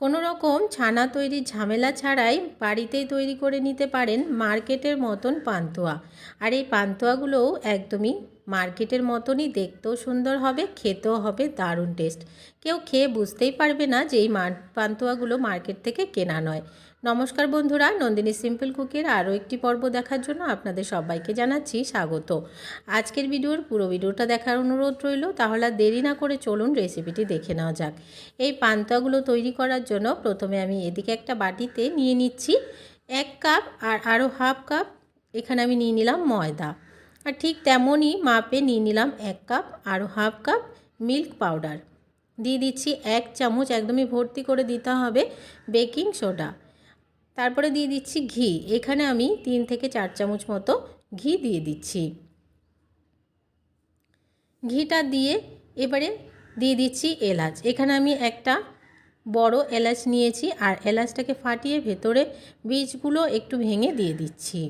কোনো রকম ছানা তৈরির ঝামেলা ছাড়াই বাড়িতেই তৈরি করে নিতে পারেন মার্কেটের মতন পান্তুয়া। আর এই পান্তুয়াগুলোও একদমই মার্কেটের মতনই দেখতেও সুন্দর হবে, খেতেও হবে, দারুণ টেস্ট। কেউ খেয়ে বুঝতেই পারবে না যে এই পান্তুয়াগুলো মার্কেট থেকে কেনা নয়। নমস্কার বন্ধুরা, নন্দিনী সিম্পল কুকের আরও একটি পর্ব দেখার জন্য আপনাদের সবাইকে জানাচ্ছি স্বাগত। আজকের ভিডিওর পুরো ভিডিওটা দেখার অনুরোধ রইল, তাহলে দেরি না করে চলুন রেসিপিটি দেখে নেওয়া যাক। এই পান্তুয়াগুলো তৈরি করার জন্য প্রথমে আমি এদিকে একটা বাটিতে নিয়ে নিচ্ছি এক কাপ আর আরও হাফ কাপ, এখানে আমি নিয়ে নিলাম ময়দা। আর ঠিক তেমনই মাপে নিয়ে নিলাম এক কাপ আরও হাফ কাপ মিল্ক পাউডার। দিয়ে দিচ্ছি এক চামচ, একদমই ভর্তি করে দিতে হবে বেকিং সোডা। তারপরে দিয়ে দিচ্ছি ঘি। এখানে আমি তিন থেকে চার চামচ মতো ঘি দিয়ে দিচ্ছি। ঘিটা দিয়ে এবারে দিয়ে দিচ্ছি এলাচ। এখানে আমি একটা বড় এলাচ নিয়েছি আর এলাচটাকে ফাটিয়ে ভেতরে বীজগুলো একটু ভেঙে দিয়ে দিচ্ছি।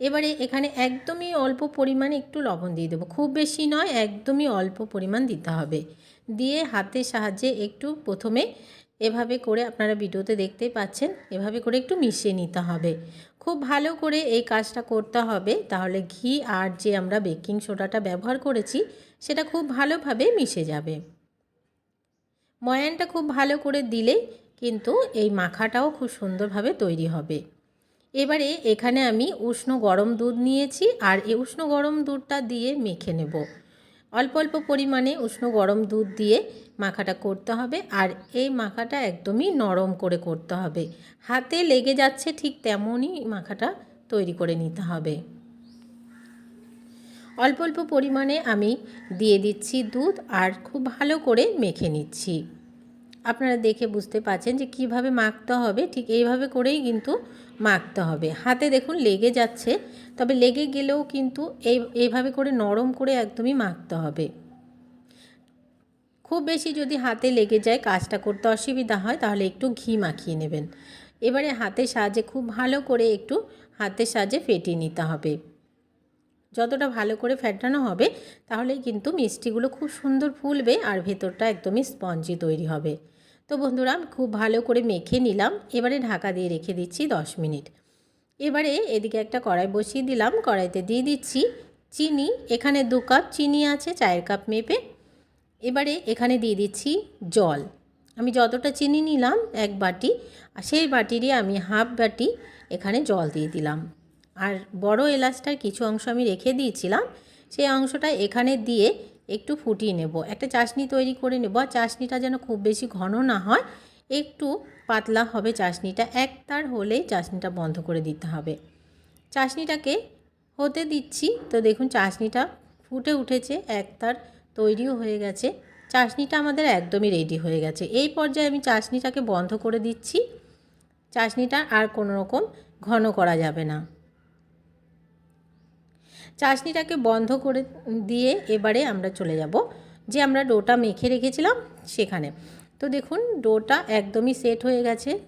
এবারে এখানে একদমই অল্প পরিমাণে একটু লবণ দিয়ে দেবো। খুব বেশি নয়, একদমই অল্প পরিমাণ দিতে হবে। দিয়ে হাতের সাহায্যে একটু প্রথমে এভাবে করে আপনারা ভিডিওতে দেখতেই পাচ্ছেন, এভাবে করে একটু মিশিয়ে নিতে হবে। খুব ভালো করে এই কাজটা করতে হবে, তাহলে ঘি আর যে আমরা বেকিং সোডাটা ব্যবহার করেছি, সেটা খুব ভালোভাবে মিশে যাবে। ময়ানটা খুব ভালো করে দিলে কিন্তু এই মাখাটাও খুব সুন্দরভাবে তৈরি হবে। এবারে এখানে আমি উষ্ণ গরম দুধ নিয়েছি, আর এই উষ্ণ গরম দুধটা দিয়ে মেখে নেব। অল্প অল্প পরিমাণে উষ্ণ গরম দুধ দিয়ে মাখাটা করতে হবে আর এই মাখাটা একদমই নরম করে করতে হবে। হাতে লেগে যাচ্ছে ঠিক তেমনই মাখাটা তৈরি করে নিতে হবে। অল্প অল্প পরিমাণে আমি দিয়ে দিচ্ছি দুধ আর খুব ভালো করে মেখে নিচ্ছি। আপনারা দেখে বুঝতে পারছেন যে কীভাবে মাখতে হবে, ঠিক এইভাবে করেই কিন্তু মাখতে হবে। হাতে দেখুন লেগে যাচ্ছে, তবে লেগে গেলেও কিন্তু এই, এইভাবে করে নরম করে একদমই মাখতে হবে। খুব বেশি যদি হাতে লেগে যায়, কাজটা করতে অসুবিধা হয়, তাহলে একটু ঘি মাখিয়ে নেবেন। এবারে হাতের সাহায্যে খুব ভালো করে একটু হাতের সাহায্যে ফেটিয়ে নিতে হবে। যতটা ভালো করে ফেটানো হবে, তাহলেই কিন্তু মিষ্টিগুলো খুব সুন্দর ফুলবে আর ভেতরটা একদমই স্পঞ্জি তৈরি হবে। তো বন্ধুরা খুব ভালো করে মেখে নিলাম। এবারে ঢাকা দিয়ে রেখে দিচ্ছি দশ মিনিট। এবারে এদিকে একটা কড়াই বসিয়ে দিলাম। কড়াইতে দিয়ে দিচ্ছি চিনি। এখানে দু কাপ চিনি আছে, চায়ের কাপ মেপে। এবারে এখানে দিয়ে দিচ্ছি জল। আমি যতটা চিনি নিলাম, এক বাটি। আর সেই বাটিরই আমি হাফ বাটি এখানে জল দিয়ে দিলাম। আর বড় এলাচটার কিছু অংশ আমি রেখে দিয়েছিলাম। সেই অংশটা এখানে দিয়ে একটু ফুটিয়ে নেব। একটা চাশনি তৈরি করে নেব। আর চাশনিটা যেন খুব বেশি ঘন না হয়, একটু পাতলা হবে চাশনিটা। এক তার হলেই চাশনিটা বন্ধ করে দিতে হবে। চাশনিটাকে হতে দিচ্ছি। তো দেখুন চাশনিটা ফুটে উঠেছে, এক তার তৈরিও হয়ে গেছে। চাশনিটা আমাদের একদমই রেডি হয়ে গেছে। এই পর্যায়ে আমি চাশনিটাকে বন্ধ করে দিচ্ছি। চাশনিটা আর কোনো রকম ঘন করা যাবে না। চাশনিটাকে বন্ধ করে দিয়ে এবারে আমরা চলে যাব। যে আমরা ডোটা মেখে রেখেছিলাম সেখানে। তো দেখুন, ডোটা একদমই সেট হয়ে গেছে।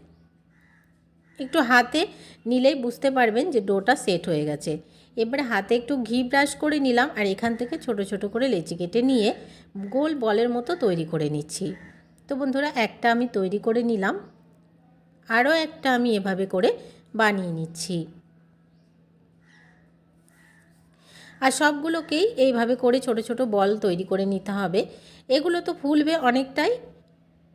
একটু হাতে নিলেই বুঝতে পারবেন যে ডোটা সেট হয়ে গেছে। এবারে হাতে একটু ঘি ব্রাশ করে নিলাম আর এখান থেকে ছোট ছোট করে লেচি কেটে নিয়ে গোল বলের মতো তৈরি করে নিচ্ছি। তো বন্ধুরা, একটা আমি তৈরি করে নিলাম। আরও একটা আমি এভাবে করে বানিয়ে নিচ্ছি। আর সবগুলোকেই এইভাবে করে ছোট ছোট বল তৈরি করে নিতে হবে। এগুলো তো ফুলবে অনেকটাই।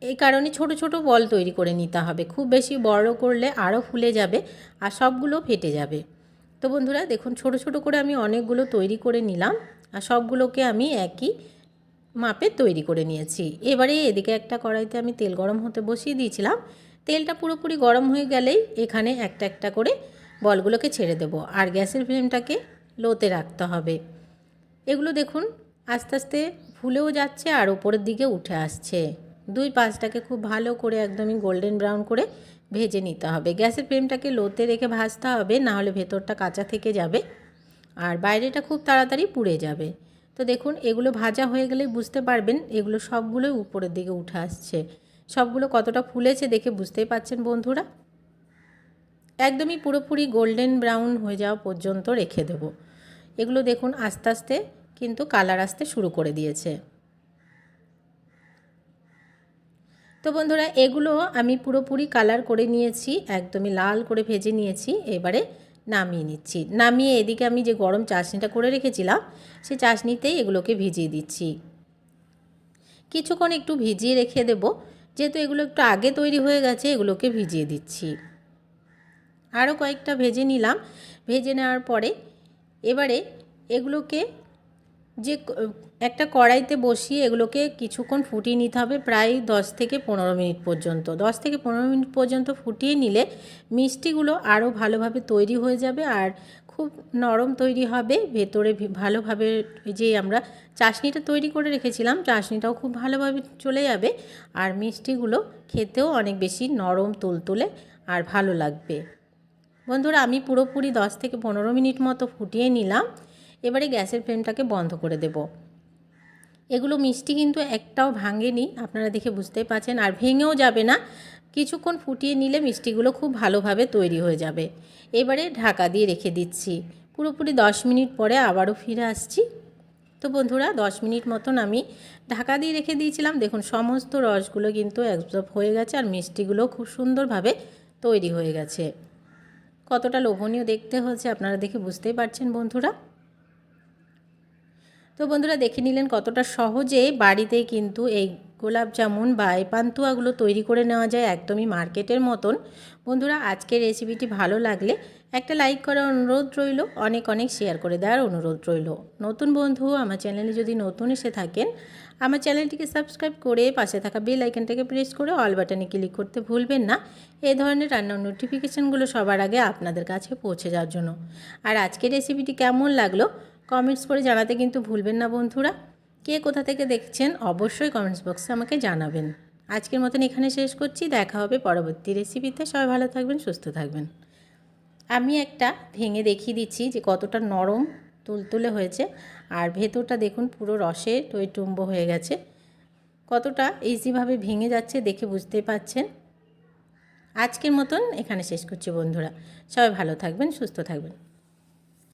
এই কারণে ছোট ছোট বল তৈরি করে নিতে হবে। খুব বেশি বড় করলে আরও ফুলে যাবে আর সবগুলো ফেটে যাবে। তো বন্ধুরা, দেখুন, ছোট ছোট করে আমি অনেকগুলো তৈরি করে নিলাম আর সবগুলোকে আমি একই মাপে তৈরি করে নিয়েছি। এবারে এদিকে একটা কড়াইতে আমি তেল গরম হতে বসিয়ে দিয়েছিলাম। তেলটা পুরোপুরি গরম হয়ে গেলেই এখানে একটা একটা করে বলগুলোকে ছেড়ে দেবো। আর গ্যাসের ফ্লেমটাকে লোতে রাখতে হবে। এগুলো দেখুন, আস্তে আস্তে ফুলেও যাচ্ছে আর ওপরের দিকে উঠে আসছে। দুই পাঁচটাকে খুব ভালো করে একদমই গোল্ডেন ব্রাউন করে ভেজে নিতে হবে। গ্যাসের ফ্লেমটাকে লোতে রেখে ভাজতে হবে, না হলে ভেতরটা কাঁচা থেকে যাবে আর বাইরেটা খুব তাড়াতাড়ি পুড়ে যাবে। তো দেখুন, এগুলো ভাজা হয়ে গেলে বুঝতে পারবেন এগুলো সবগুলোই উপরের দিকে উঠে আসছে। সবগুলো কতটা ফুলেছে দেখে বুঝতেই পাচ্ছেন বন্ধুরা। একদমই পুরোপুরি গোল্ডেন ব্রাউন হয়ে যাওয়া পর্যন্ত রেখে দেবো। এগুলো দেখুন আস্তে আস্তে কিন্তু কালার আসতে শুরু করে দিয়েছে। তো বন্ধুরা, এগুলো আমি পুরোপুরি কালার করে নিয়েছি, একদমই লাল করে ভেজে নিয়েছি, এবারে নামিয়ে নিচ্ছি। নামিয়ে এদিকে আমি যে গরম চাশনিটা করে রেখেছিলাম, সেই চাশনিতেই এগুলোকে ভিজিয়ে দিচ্ছি। কিছুক্ষণ একটু ভিজিয়ে রেখে দেব, যেহেতু এগুলো একটু আগে তৈরি হয়ে গেছে, এগুলোকে ভিজিয়ে দিচ্ছি। আরও কয়েকটা ভেজে নিলাম। ভেজে নেওয়ার পরে এবারে এগুলোকে যে একটা কড়াইতে বসিয়ে এগুলোকে কিছুক্ষণ ফুটিয়ে নিতে হবে, প্রায় দশ থেকে পনেরো মিনিট পর্যন্ত। দশ থেকে পনেরো মিনিট পর্যন্ত ফুটিয়ে নিলে মিষ্টিগুলো আরও ভালোভাবে তৈরি হয়ে যাবে আর খুব নরম তৈরি হবে। ভেতরে ভালোভাবে যে আমরা চাশনিটা তৈরি করে রেখেছিলাম, চাশনিটাও খুব ভালোভাবে চলে যাবে আর মিষ্টিগুলো খেতেও অনেক বেশি নরম, তুলতুলে আর ভালো লাগবে। বন্ধুরা, আমি পুরোপুরি দশ থেকে পনেরো মিনিট মতো ফুটিয়ে নিলাম। এবারে গ্যাসের ফ্লেমটাকে বন্ধ করে দেব। এগুলো মিষ্টি কিন্তু একটাও ভাঙেনি, আপনারা দেখে বুঝতেই পারছেন, আর ভেঙেও যাবে না। কিছুক্ষণ ফুটিয়ে নিলে মিষ্টিগুলো খুব ভালোভাবে তৈরি হয়ে যাবে। এবারে ঢাকা দিয়ে রেখে দিচ্ছি। পুরোপুরি দশ মিনিট পরে আবারও ফিরে আসছি। তো বন্ধুরা, দশ মিনিট মতন আমি ঢাকা দিয়ে রেখে দিয়েছিলাম। দেখুন, সমস্ত রসগুলো কিন্তু অ্যাবজর্ব হয়ে গেছে আর মিষ্টিগুলো খুব সুন্দরভাবে তৈরি হয়ে গেছে। কতটা লোভনীয় দেখতে হচ্ছে আপনারা দেখে বুঝতেই পারছেন বন্ধুরা। তো বন্ধুরা দেখে নিলেন কতটা সহজে বাড়িতে কিন্তু এই গোলাপ জামুন বা এই পান্তুয়াগুলো তৈরি করে নেওয়া যায় একদমই মার্কেটের মতন। বন্ধুরা, আজকের রেসিপিটি ভালো লাগলে একটা লাইক করার অনুরোধ রইল, অনেক অনেক শেয়ার করে দেওয়ার অনুরোধ রইল। নতুন বন্ধু, আমার চ্যানেলে যদি নতুন এসে থাকেন, আমার চ্যানেলটিকে সাবস্ক্রাইব করে পাশে থাকা বেল আইকনটাকে প্রেস করে অল বাটনে ক্লিক করতে ভুলবেন না। এই ধরনের রান্নার নোটিফিকেশানগুলো সবার আগে আপনাদের কাছে পৌঁছে যাওয়ার জন্য। আর আজকের রেসিপিটি কেমন লাগল কমেন্টস করে জানাতে কিন্তু ভুলবেন না বন্ধুরা। কে কোথা থেকে দেখছেন, অবশ্যই কমেন্টস বক্সে আমাকে জানাবেন। আজকের মতন এখানে শেষ করছি, দেখা হবে পরবর্তী রেসিপিতে সবাই ভালো থাকবেন, সুস্থ থাকবেন। আমি একটা ভেঙে দেখিয়ে দিচ্ছি যে কতটা নরম তুলতুলে হয়েছে। আর ভেতরটা দেখুন পুরো রসে টইটুম্ব হয়ে গেছে। কতটা ইজিভাবে ভেঙে যাচ্ছে দেখে বুঝতে পাচ্ছেন? আজকের মতন এখানে শেষ করছি বন্ধুরা। সবাই ভালো থাকবেন, সুস্থ থাকবেন।